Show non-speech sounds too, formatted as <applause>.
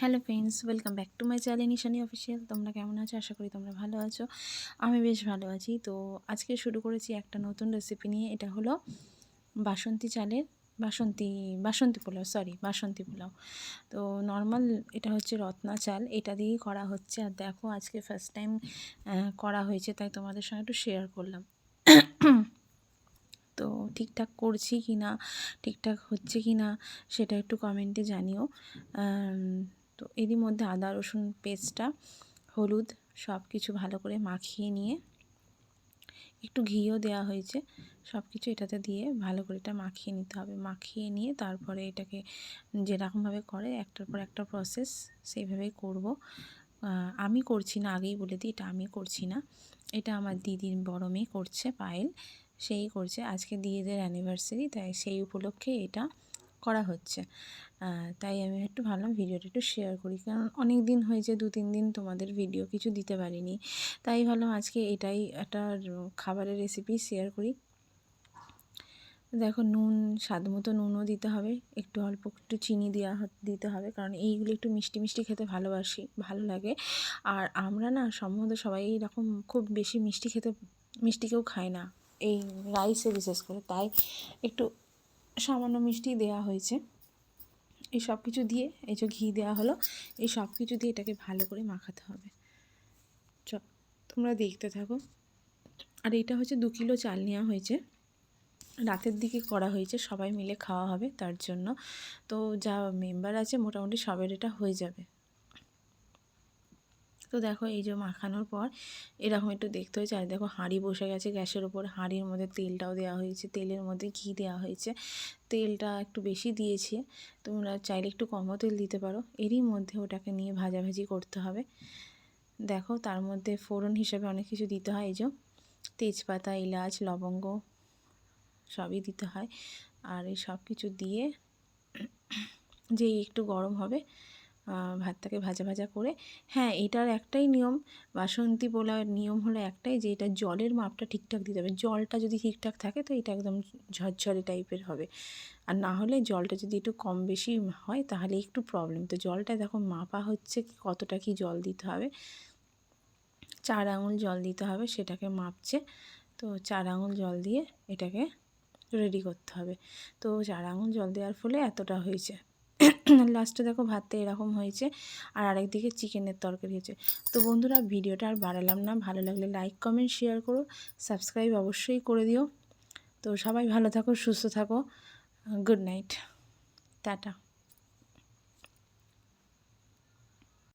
Hello friends, welcome back to my channel Nishani official. তোমরা কেমন আছো? আশা করি তোমরা ভালো আছো। আমি বেশ ভালো আছি। তো আজকে শুরু করেছি একটা নতুন রেসিপি নিয়ে। এটা হলো বাসন্তী চালের বাসন্তী বাসন্তী পোলাও সরি বাসন্তী পোলাও। তো নর্মাল এটা হচ্ছে রত্না চাল। এটা দিয়েই করা হচ্ছে। আর দেখো, আজকে ফার্স্ট টাইম করা হয়েছে, তাই তোমাদের সঙ্গে একটু শেয়ার করলাম। তো ঠিকঠাক করছি কি না ঠিকঠাক হচ্ছে কি না সেটা একটু কমেন্টে জানিও। তো এরই মধ্যে আদা, রসুন পেস্টটা, হলুদ সব কিছু ভালো করে মাখিয়ে নিয়ে একটু ঘিও দেওয়া হয়েছে সব কিছু এটাতে দিয়ে ভালো করে এটা মাখিয়ে নিতে হবে। মাখিয়ে নিয়ে তারপরে এটাকে যেরকমভাবে করে একটার পর একটা প্রসেস সেইভাবেই করব। আমি করছি না, আগেই বলে দিই, এটা আমি করছি না। এটা আমার দিদির বড় মেয়ে করছে, পায়েল। সেই করছে। আজকে দিদিদের অ্যানিভার্সারি তাই সেই উপলক্ষে এটা করা হচ্ছে। তাই আমি একটু ভাবলাম ভিডিওটা একটু শেয়ার করি। কারণ অনেক দিন হয়েছে, দু, তিন দিন তোমাদের ভিডিও কিছু দিতে পারিনি। তাই ভাবলাম আজকে এটাই একটা খাবারের রেসিপি শেয়ার করি। দেখো নুন, স্বাদ মতো নুনও দিতে হবে। একটু অল্প একটু চিনি দেওয়া দিতে হবে। কারণ এইগুলো একটু মিষ্টি মিষ্টি খেতে ভালোবাসি, ভালো লাগে। আর আমরা না সম্ভবত সবাই এরকম খুব বেশি মিষ্টি খেতে, মিষ্টি কেউ খায় না। এই রাইসে বিশেষ করে। তাই একটু সামান্য মিষ্টি দেয়া হয়েছে। এই সব কিছু দিয়ে, এই যে ঘি দেওয়া হলো, এই সব কিছু দিয়ে এটাকে ভালো করে মাখাতে হবে। চ, তোমরা দেখতে থাকো। আর এটা হচ্ছে দু কিলো চাল নেওয়া হয়েছে। রাতের দিকে করা হয়েছে, সবাই মিলে খাওয়া হবে তার জন্য। তো যা মেম্বার আছে, মোটামুটি সবের এটা হয়ে যাবে। তো দেখো এই যে মাখানোর পর এরকম একটু দেখতে হয়েছে। আর দেখো হাঁড়ি বসে গেছে গ্যাসের ওপর হাঁড়ির মধ্যে তেলটাও দেওয়া হয়েছে। তেলের মধ্যে ঘি দেওয়া হয়েছে। তেলটা একটু বেশি দিয়েছে। তোমরা চাইলে একটু কমও তেল দিতে পারো। এরই মধ্যে ওটাকে নিয়ে ভাজাভাজি করতে হবে। দেখো তার মধ্যে ফোড়ন হিসেবে অনেক কিছু দিতে হয়। এই যে তেজপাতা, এলাচ, লবঙ্গ সবই দিতে হয়। আর এই সব কিছু দিয়ে যেই একটু গরম হবে ভাতটাকে ভাজা ভাজা করে। হ্যাঁ এটার একটাই নিয়ম, বাসন্তী পোলাওয়ের নিয়ম হলো একটাই যে, এটা জলের মাপটা ঠিকঠাক দিতে হবে। জলটা যদি ঠিকঠাক থাকে তো এটা একদম ঝরঝরে টাইপের হবে। আর না হলে জলটা যদি একটু কম বেশি হয় তাহলে একটু প্রবলেম তো জলটা দেখো মাপা হচ্ছে কতটা কি জল দিতে হবে। চার আঙুল জল দিতে হবে, সেটাকে মাপছে। তো চার আঙুল জল দিয়ে এটাকে রেডি করতে হবে। তো চার আঙুল জল দেওয়ার ফলে এতটা হয়েছে। <clears throat> লাস্টে দেখো ভাতটা এরকম হয়েছে আর আরেকদিকে চিকেনের তরকারি হয়েছে। তো বন্ধুরা, ভিডিওটা আর বাড়ালাম না। ভালো লাগলে লাইক কমেন্ট শেয়ার করো। সাবস্ক্রাইব অবশ্যই করে দিও। তো সবাই ভালো থাকো, সুস্থ থাকো। Good night tata